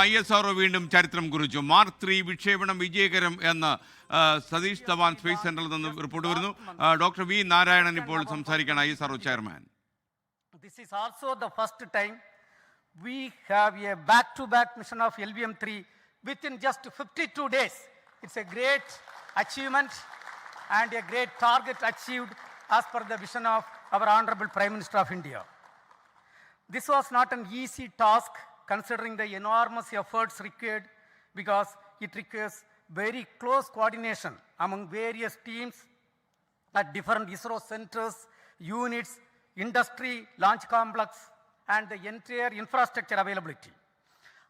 I S RO വീണ്ടും ചരിത്രം കുറിച്ചു മാർക്ക് ത്രീ വിക്ഷേപണം വിജയകരം എന്ന് സതീഷ് ധവാൻ സ്പേസ് സെന്ററിൽ നിന്ന് റിപ്പോർട്ട് വരുന്നു ഡോക്ടർ വി നാരായണൻ ഇപ്പോൾ സംസാരിക്കുകയാണ് I S R O chairman This is also the first time we have a back-to-back mission of LVM-3 within just 52 days. It's a great achievement and a great target achieved as per the vision of our Honorable Prime Minister of India. This was not an easy task considering the enormous efforts required because it requires very close coordination among various teams at different ISRO centers, units, industry, launch complex, and the entire infrastructure availability.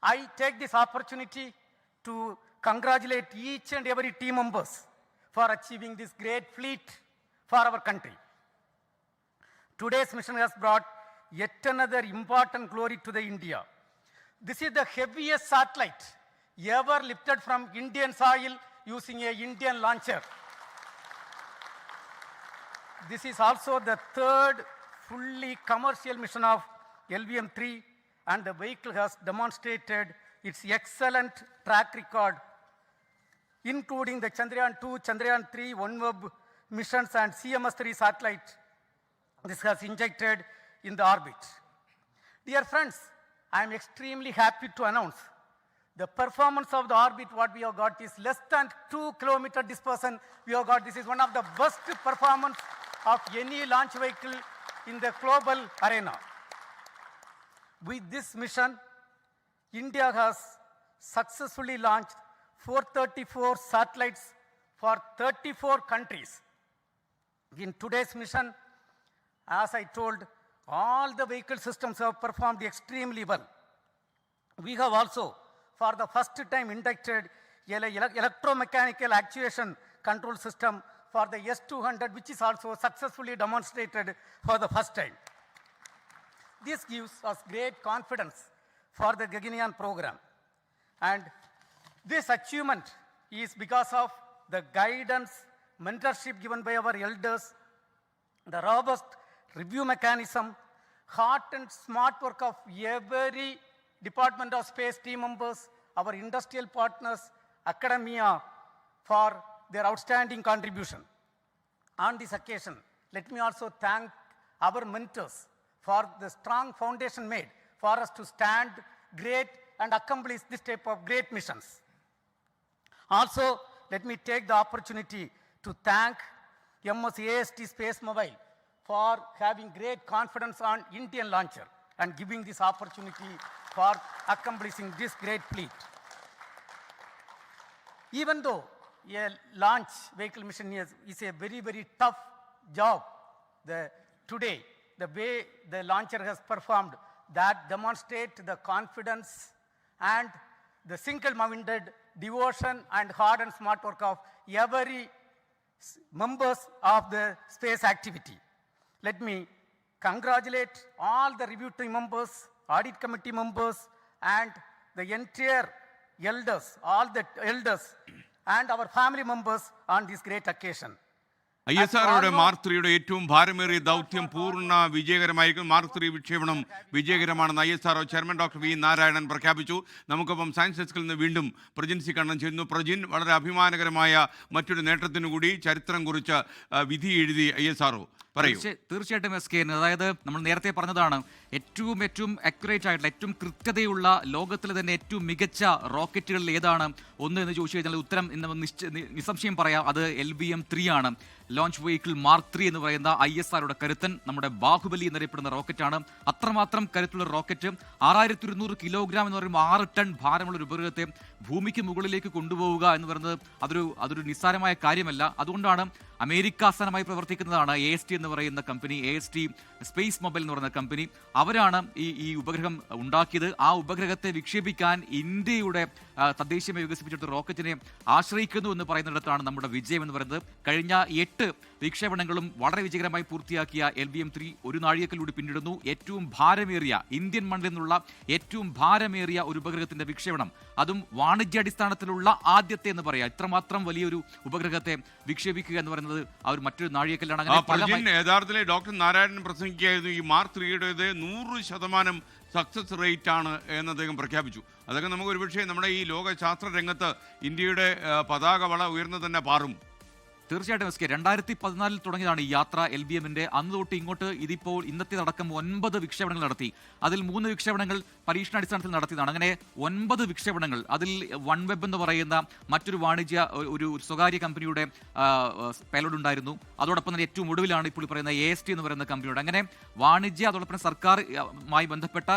I take this opportunity to congratulate each and every team members for achieving this great feat for our country. Today's mission has brought yet another important glory to the India. This is the heaviest satellite ever lifted from Indian soil using a Indian launcher. This is also the third fully commercial mission of LVM-3 and the vehicle has demonstrated its excellent track record including the Chandrayaan-2, Chandrayaan-3, OneWeb missions and CMS-3 satellite. This has injected in the orbit. Dear friends, I am extremely happy to announce the performance of the orbit what we have got is less than 2 kilometer dispersion we have got. This is one of the best performance of any launch vehicle in the global arena. With this mission, India has successfully launched 434 satellites for 34 countries. In today's mission, as I told, all the vehicle systems have performed extremely well. We have also, for the first time, inducted ele- ele- electromechanical actuation control system for the S200, which is also successfully demonstrated for the first time. This gives us great confidence for the Gaganyaan program. And this achievement is because of the guidance, mentorship given by our elders, the robust review mechanism, heart and smart work of every Department of Space team members, our industrial partners, academia for their outstanding contribution. On this occasion, let me also thank our mentors for the strong foundation made for us to stand great and accomplish this type of great missions. Also, let me take the opportunity to thank MS AST Space Mobile for having great confidence on Indian launcher and giving this opportunity for accomplishing this great feat. Even though a launch vehicle mission is, is a very, very tough job, the, today, the way the launcher has performed, that demonstrate the confidence and the single-minded devotion and hard and smart work of every members of the space activity. Let me congratulate all the review team members, audit committee members, and the entire elders, all the elders, and our family members on this great occasion. I S ആർഒയുടെ mark ത്രീയുടെ ഏറ്റവും ഭാരമേറിയ ദൗത്യം പൂർണ വിജയകരമായിരിക്കും mark three വിക്ഷേപണം വിജയകരമാണെന്ന് I S R O chairman doctor V Narayanan പ്രഖ്യാപിച്ചു. നമുക്കൊപ്പം സയൻസ് ഡെസ്കിൽ നിന്ന് വീണ്ടും പ്രജിൻ സി കണ്ണൻ ചെയ്യുന്നു പ്രജിൻ വളരെ അഭിമാനകരമായ മറ്റൊരു നേട്ടത്തിനു കൂടി ചരിത്രം കുറിച്ച് വിധി എഴുതി ഐ എസ് ആർഒ തീർച്ചയായിട്ടും എസ് കെ അതായത് നമ്മൾ നേരത്തെ പറഞ്ഞതാണ് ഏറ്റവും ഏറ്റവും അക്യുറേറ്റ് ആയിട്ടുള്ള ഏറ്റവും കൃത്യതയുള്ള ലോകത്തിലെ തന്നെ ഏറ്റവും മികച്ച റോക്കറ്റുകളിൽ ഏതാണ്? ഒന്ന് എന്ന് ചോദിച്ചു കഴിഞ്ഞാൽ ഉത്തരം എന്ന് നിസ്സംശയം പറയാം അത് എൽ ബി എം ത്രീ ആണ്. ലോഞ്ച് വെഹിക്കിൾ മാർക്ക് ത്രീ എന്ന് പറയുന്ന ഐ എസ് ആറുടെ കരുത്തൻ നമ്മുടെ ബാഹുബലി എന്നറിയപ്പെടുന്ന റോക്കറ്റാണ്. അത്രമാത്രം കരുത്തുള്ള റോക്കറ്റ് ആറായിരത്തി ഒരുന്നൂറ് കിലോഗ്രാം എന്ന് പറയുമ്പോൾ ആറ് ടൺ ഭാരമുള്ള ഒരു ഉപഗ്രഹത്തെ ഭൂമിക്ക് മുകളിലേക്ക് കൊണ്ടുപോവുക എന്ന് പറയുന്നത് അതൊരു അതൊരു നിസ്സാരമായ കാര്യമല്ല. അതുകൊണ്ടാണ് അമേരിക്ക ആസ്ഥാനമായി പ്രവർത്തിക്കുന്നതാണ് എ എസ് ടി എന്ന് പറയുന്ന company A S T space mobile എന്ന് പറയുന്ന കമ്പനി അവരാണ് ഈ ഈ ഉപഗ്രഹം ഉണ്ടാക്കിയത്. ആ ഉപഗ്രഹത്തെ വിക്ഷേപിക്കാൻ ഇന്ത്യയുടെ തദ്ദേശീയമായി വികസിപ്പിച്ചെടുത്ത റോക്കറ്റിനെ ആശ്രയിക്കുന്നു എന്ന് പറയുന്നിടത്താണ് നമ്മുടെ വിജയം എന്ന് പറയുന്നത്. കഴിഞ്ഞ എട്ട് വിക്ഷേപണങ്ങളും വളരെ വിജയകരമായി പൂർത്തിയാക്കിയ എൽ ബി എം ത്രീ ഒരു നാഴികക്കലൂടെ പിന്നിടുന്നു. ഏറ്റവും ഭാരമേറിയ ഇന്ത്യൻ മണ്ണിൽ നിന്നുള്ള ഏറ്റവും ഭാരമേറിയ ഒരു ഉപഗ്രഹത്തിന്റെ വിക്ഷേപണം. അതും വാണിജ്യാടിസ്ഥാനത്തിലുള്ള ആദ്യത്തെ എന്ന് പറയാം. ഇത്രമാത്രം വലിയൊരു ഉപഗ്രഹത്തെ വിക്ഷേപിക്കുക എന്ന് പറയുന്നത് ഒരു മറ്റൊരു നാഴികക്കല്ലാണ്. അങ്ങനെ യഥാർത്ഥത്തിൽ ഡോക്ടർ നാരായണൻ പ്രസംഗിക്കുകയായിരുന്നു. ഈ മാർക്ക് ത്രീയുടേത് നൂറ് ശതമാനം സക്സസ് റേറ്റ് ആണ് എന്ന് അദ്ദേഹം പ്രഖ്യാപിച്ചു. അതൊക്കെ നമുക്ക് ഒരുപക്ഷെ നമ്മുടെ ഈ ലോക ശാസ്ത്ര രംഗത്ത് ഇന്ത്യയുടെ പതാക വള ഉയർന്നു തന്നെ പാറും. തീർച്ചയായിട്ടും എസ് കെ രണ്ടായിരത്തി പതിനാലിൽ തുടങ്ങിയതാണ് ഈ യാത്ര എൽ ബി എമ്മിന്റെ. അന്ന് തൊട്ട് ഇങ്ങോട്ട് ഇതിപ്പോൾ ഇന്നത്തെ അടക്കം ഒൻപത് വിക്ഷേപണങ്ങൾ നടത്തി. അതിൽ മൂന്ന് വിക്ഷേപണങ്ങൾ പരീക്ഷണാടിസ്ഥാനത്തിൽ നടത്തിയതാണ്. അങ്ങനെ ഒൻപത് വിക്ഷേപണങ്ങൾ അതിൽ വൺ വെബ് എന്ന് പറയുന്ന മറ്റൊരു വാണിജ്യ ഒരു സ്വകാര്യ കമ്പനിയുടെ പേലോഡ് ഉണ്ടായിരുന്നു. അതോടൊപ്പം തന്നെ ഏറ്റവും ഒടുവിലാണ് ഇപ്പോൾ പറയുന്ന എ എസ് ടി എന്ന് പറയുന്ന കമ്പനിയുടെ. അങ്ങനെ വാണിജ്യ അതോടൊപ്പം തന്നെ സർക്കാർ ആ, മായി ബന്ധപ്പെട്ട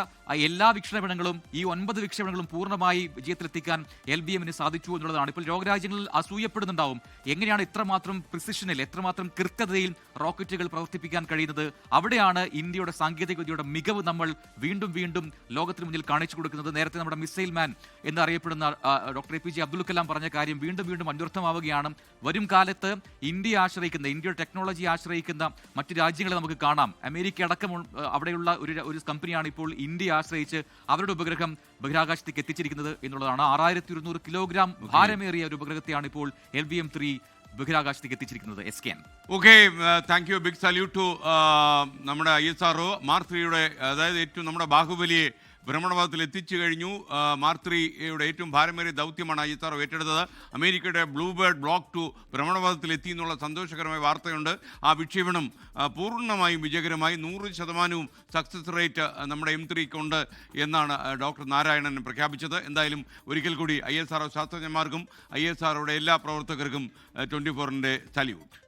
എല്ലാ വിക്ഷേപണങ്ങളും ഈ ഒൻപത് വിക്ഷേപണങ്ങളും പൂർണമായി വിജയത്തിലെത്തിക്കാൻ എൽ ബി എമ്മിന് സാധിച്ചു എന്നുള്ളതാണ്. ഇപ്പോൾ ലോകരാജ്യങ്ങളിൽ അസൂയപ്പെടുന്നുണ്ടാവും. എങ്ങനെയാണ് ഇത്രമാത്രം പ്രിസിഷനിൽ എത്രമാത്രം കൃത്യതയിൽ റോക്കറ്റുകൾ പ്രവർത്തിപ്പിക്കാൻ കഴിയുന്നത് അവിടെയാണ് ഇന്ത്യയുടെ സാങ്കേതിക വിദ്യയുടെ മികവ് നമ്മൾ വീണ്ടും വീണ്ടും ലോകത്തിന് മുന്നിൽ കാണിച്ചു കൊടുക്കുന്നത്. നേരത്തെ നമ്മുടെ മിസൈൽ മാൻ എന്നറിയപ്പെടുന്ന doctor A P J Abdul Kalam പറഞ്ഞ കാര്യം വീണ്ടും വീണ്ടും അന്വർത്ഥമാവുകയാണ്. വരും കാലത്ത് ഇന്ത്യയെ ആശ്രയിക്കുന്ന ഇന്ത്യയുടെ ടെക്നോളജി ആശ്രയിക്കുന്ന മറ്റു രാജ്യങ്ങളെ നമുക്ക് കാണാം. അമേരിക്ക അടക്കം അവിടെയുള്ള ഒരു ഒരു കമ്പനിയാണ് ഇപ്പോൾ ഇന്ത്യയെ ആശ്രയിച്ച് അവരുടെ ഉപഗ്രഹം ബഹിരാകാശത്തേക്ക് എത്തിച്ചിരിക്കുന്നത് എന്നുള്ളതാണ്. ആറായിരത്തി ഒരുന്നൂറ് കിലോഗ്രാം ഭാരമേറിയ ഒരു ഉപഗ്രഹത്തെയാണ് ഇപ്പോൾ എൽ വി എം ത്രീ ബഹിരാകാശത്തേക്ക് എത്തിച്ചിരിക്കുന്നത് S K okay thank you big salute to നമ്മുടെ ഐ എസ് ആർ മാർ ത്രീയുടെ അതായത് ഏറ്റവും നമ്മുടെ ബാഹുബലിയെ ഭ്രമണപഥത്തിൽ എത്തിച്ചു കഴിഞ്ഞു. മാർത്രിയുടെ ഏറ്റവും ഭാരമേറിയ ദൗത്യമാണ് ആർ ഏറ്റെടുത്തത്. അമേരിക്കയുടെ ബ്ലൂബേർഡ് ബ്ലോക്ക് ടു ഭ്രമണപഥത്തിൽ എത്തി എന്നുള്ള സന്തോഷകരമായ വാർത്തയുണ്ട്. ആ വിക്ഷേപണം പൂർണമായും വിജയകരമായി നൂറ് ശതമാനവും സക്സസ് റേറ്റ് നമ്മുടെ എം ത്രീക്കുണ്ട് എന്നാണ് ഡോക്ടർ നാരായണൻ പ്രഖ്യാപിച്ചത്. എന്തായാലും ഒരിക്കൽ കൂടി ഐ എസ് ആർ ശാസ്ത്രജ്ഞന്മാർക്കും ഐ എസ് ആർഒയുടെ എല്ലാ പ്രവർത്തകർക്കും ട്വന്റി ഫോറിന്റെ സല്യൂട്ട്.